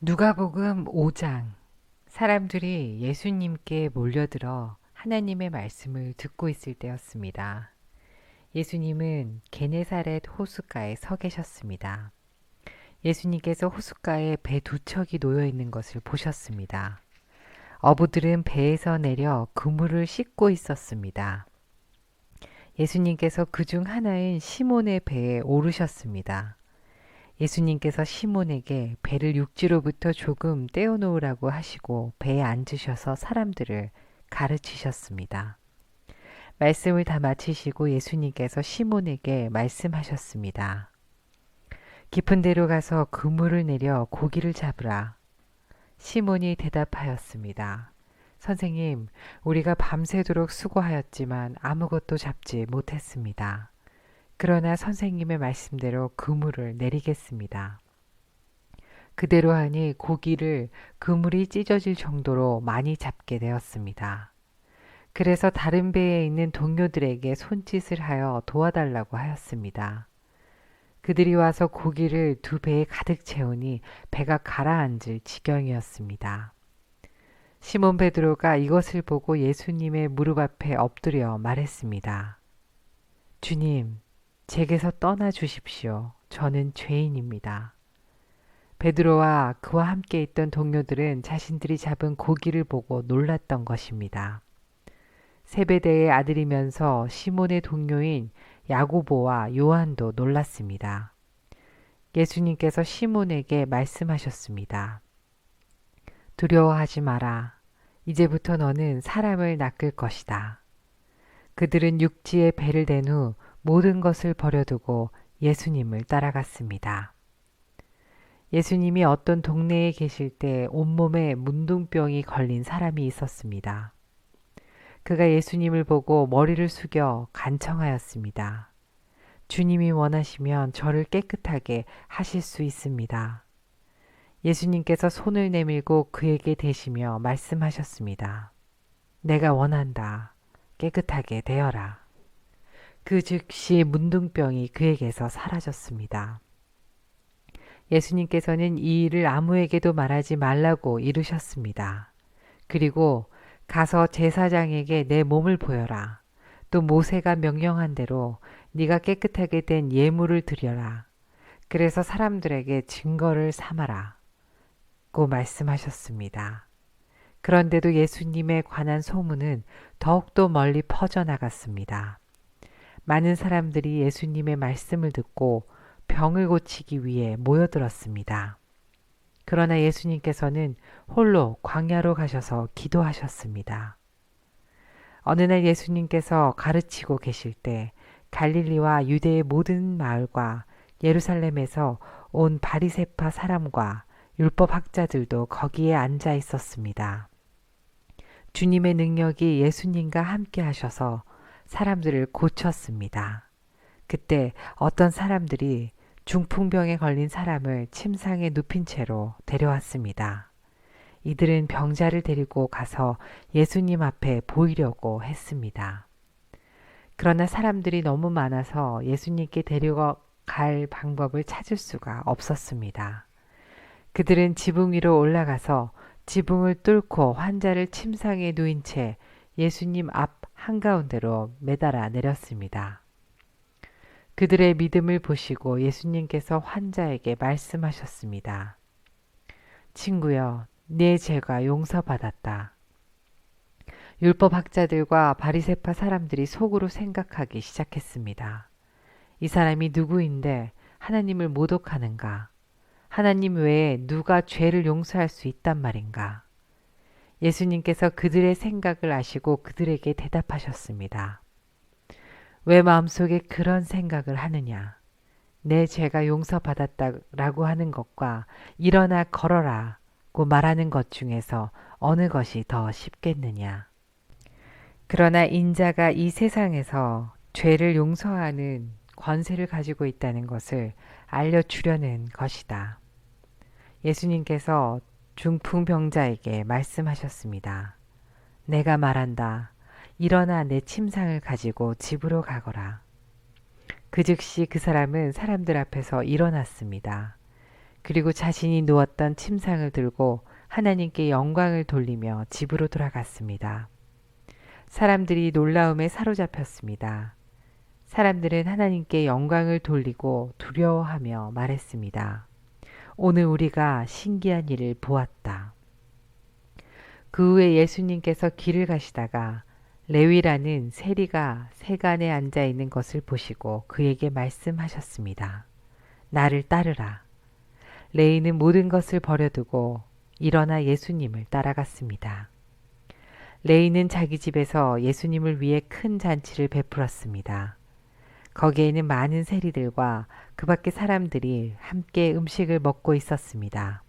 누가복음 5장 사람들이 예수님께 몰려들어 하나님의 말씀을 듣고 있을 때였습니다. 예수님은 게네사렛 호숫가에 서 계셨습니다. 예수님께서 호숫가에 배 두 척이 놓여 있는 것을 보셨습니다. 어부들은 배에서 내려 그물을 씻고 있었습니다. 예수님께서 그 중 하나인 시몬의 배에 오르셨습니다. 예수님께서 시몬에게 배를 육지로부터 조금 떼어놓으라고 하시고 배에 앉으셔서 사람들을 가르치셨습니다. 말씀을 다 마치시고 예수님께서 시몬에게 말씀하셨습니다. 깊은 데로 가서 그물을 내려 고기를 잡으라. 시몬이 대답하였습니다. 선생님, 우리가 밤새도록 수고하였지만 아무것도 잡지 못했습니다. 그러나 선생님의 말씀대로 그물을 내리겠습니다. 그대로 하니 고기를 그물이 찢어질 정도로 많이 잡게 되었습니다. 그래서 다른 배에 있는 동료들에게 손짓을 하여 도와달라고 하였습니다. 그들이 와서 고기를 두 배에 가득 채우니 배가 가라앉을 지경이었습니다. 시몬 베드로가 이것을 보고 예수님의 무릎 앞에 엎드려 말했습니다. 주님, 제게서 떠나 주십시오. 저는 죄인입니다. 베드로와 그와 함께 있던 동료들은 자신들이 잡은 고기를 보고 놀랐던 것입니다. 세베대의 아들이면서 시몬의 동료인 야고보와 요한도 놀랐습니다. 예수님께서 시몬에게 말씀하셨습니다. 두려워하지 마라. 이제부터 너는 사람을 낚을 것이다. 그들은 육지에 배를 댄 후 모든 것을 버려두고 예수님을 따라갔습니다. 예수님이 어떤 동네에 계실 때 온몸에 문둥병이 걸린 사람이 있었습니다. 그가 예수님을 보고 머리를 숙여 간청하였습니다. 주님이 원하시면 저를 깨끗하게 하실 수 있습니다. 예수님께서 손을 내밀고 그에게 대시며 말씀하셨습니다. 내가 원한다. 깨끗하게 되어라. 그 즉시 문둥병이 그에게서 사라졌습니다. 예수님께서는 이 일을 아무에게도 말하지 말라고 이르셨습니다. 그리고 가서 제사장에게 내 몸을 보여라. 또 모세가 명령한 대로 네가 깨끗하게 된 예물을 드려라. 그래서 사람들에게 증거를 삼아라. 고 말씀하셨습니다. 그런데도 예수님에 관한 소문은 더욱더 멀리 퍼져나갔습니다. 많은 사람들이 예수님의 말씀을 듣고 병을 고치기 위해 모여들었습니다. 그러나 예수님께서는 홀로 광야로 가셔서 기도하셨습니다. 어느 날 예수님께서 가르치고 계실 때 갈릴리와 유대의 모든 마을과 예루살렘에서 온 바리세파 사람과 율법 학자들도 거기에 앉아 있었습니다. 주님의 능력이 예수님과 함께 하셔서 사람들을 고쳤습니다. 그때 어떤 사람들이 중풍병에 걸린 사람을 침상에 눕힌 채로 데려왔습니다. 이들은 병자를 데리고 가서 예수님 앞에 보이려고 했습니다. 그러나 사람들이 너무 많아서 예수님께 데려갈 방법을 찾을 수가 없었습니다. 그들은 지붕 위로 올라가서 지붕을 뚫고 환자를 침상에 누인 채 예수님 앞 한가운데로 매달아 내렸습니다. 그들의 믿음을 보시고 예수님께서 환자에게 말씀하셨습니다. 친구여, 내 죄가 용서받았다. 율법 학자들과 바리세파 사람들이 속으로 생각하기 시작했습니다. 이 사람이 누구인데 하나님을 모독하는가? 하나님 외에 누가 죄를 용서할 수 있단 말인가? 예수님께서 그들의 생각을 아시고 그들에게 대답하셨습니다. 왜 마음속에 그런 생각을 하느냐? 내 죄가 용서받았다라고 하는 것과 일어나 걸어라고 말하는 것 중에서 어느 것이 더 쉽겠느냐? 그러나 인자가 이 세상에서 죄를 용서하는 권세를 가지고 있다는 것을 알려주려는 것이다. 예수님께서 중풍병자에게 말씀하셨습니다. 내가 말한다. 일어나 내 침상을 가지고 집으로 가거라. 그 즉시 그 사람은 사람들 앞에서 일어났습니다. 그리고 자신이 누웠던 침상을 들고 하나님께 영광을 돌리며 집으로 돌아갔습니다. 사람들이 놀라움에 사로잡혔습니다. 사람들은 하나님께 영광을 돌리고 두려워하며 말했습니다. 오늘 우리가 신기한 일을 보았다. 그 후에 예수님께서 길을 가시다가 레위라는 세리가 세간에 앉아 있는 것을 보시고 그에게 말씀하셨습니다. 나를 따르라. 레위는 모든 것을 버려두고 일어나 예수님을 따라갔습니다. 레이는 자기 집에서 예수님을 위해 큰 잔치를 베풀었습니다. 거기에는 많은 세리들과 그 밖의 사람들이 함께 음식을 먹고 있었습니다.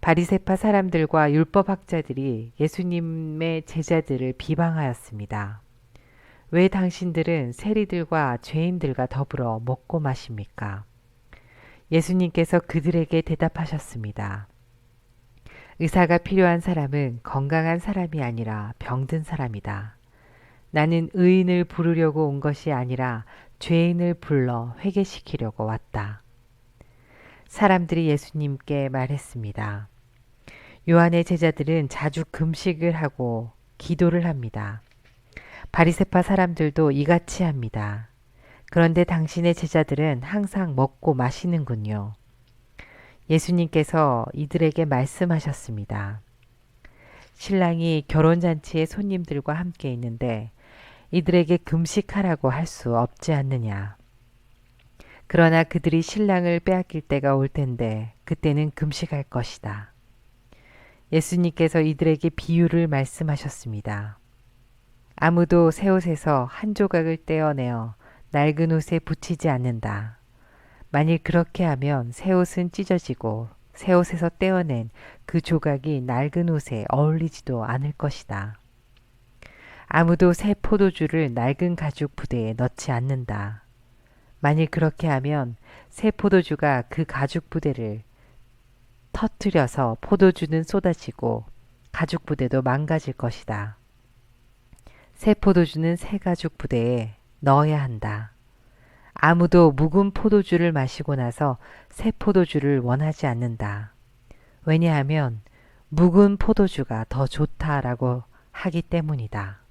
바리세파 사람들과 율법학자들이 예수님의 제자들을 비방하였습니다. 왜 당신들은 세리들과 죄인들과 더불어 먹고 마십니까? 예수님께서 그들에게 대답하셨습니다. 의사가 필요한 사람은 건강한 사람이 아니라 병든 사람이다. 나는 의인을 부르려고 온 것이 아니라 죄인을 불러 회개시키려고 왔다. 사람들이 예수님께 말했습니다. 요한의 제자들은 자주 금식을 하고 기도를 합니다. 바리세파 사람들도 이같이 합니다. 그런데 당신의 제자들은 항상 먹고 마시는군요. 예수님께서 이들에게 말씀하셨습니다. 신랑이 결혼잔치에 손님들과 함께 있는데 이들에게 금식하라고 할 수 없지 않느냐. 그러나 그들이 신랑을 빼앗길 때가 올 텐데 그때는 금식할 것이다. 예수님께서 이들에게 비유를 말씀하셨습니다. 아무도 새 옷에서 한 조각을 떼어내어 낡은 옷에 붙이지 않는다. 만일 그렇게 하면 새 옷은 찢어지고 새 옷에서 떼어낸 그 조각이 낡은 옷에 어울리지도 않을 것이다. 아무도 새 포도주를 낡은 가죽 부대에 넣지 않는다. 만일 그렇게 하면 새 포도주가 그 가죽 부대를 터뜨려서 포도주는 쏟아지고 가죽 부대도 망가질 것이다. 새 포도주는 새 가죽 부대에 넣어야 한다. 아무도 묵은 포도주를 마시고 나서 새 포도주를 원하지 않는다. 왜냐하면 묵은 포도주가 더 좋다라고 하기 때문이다.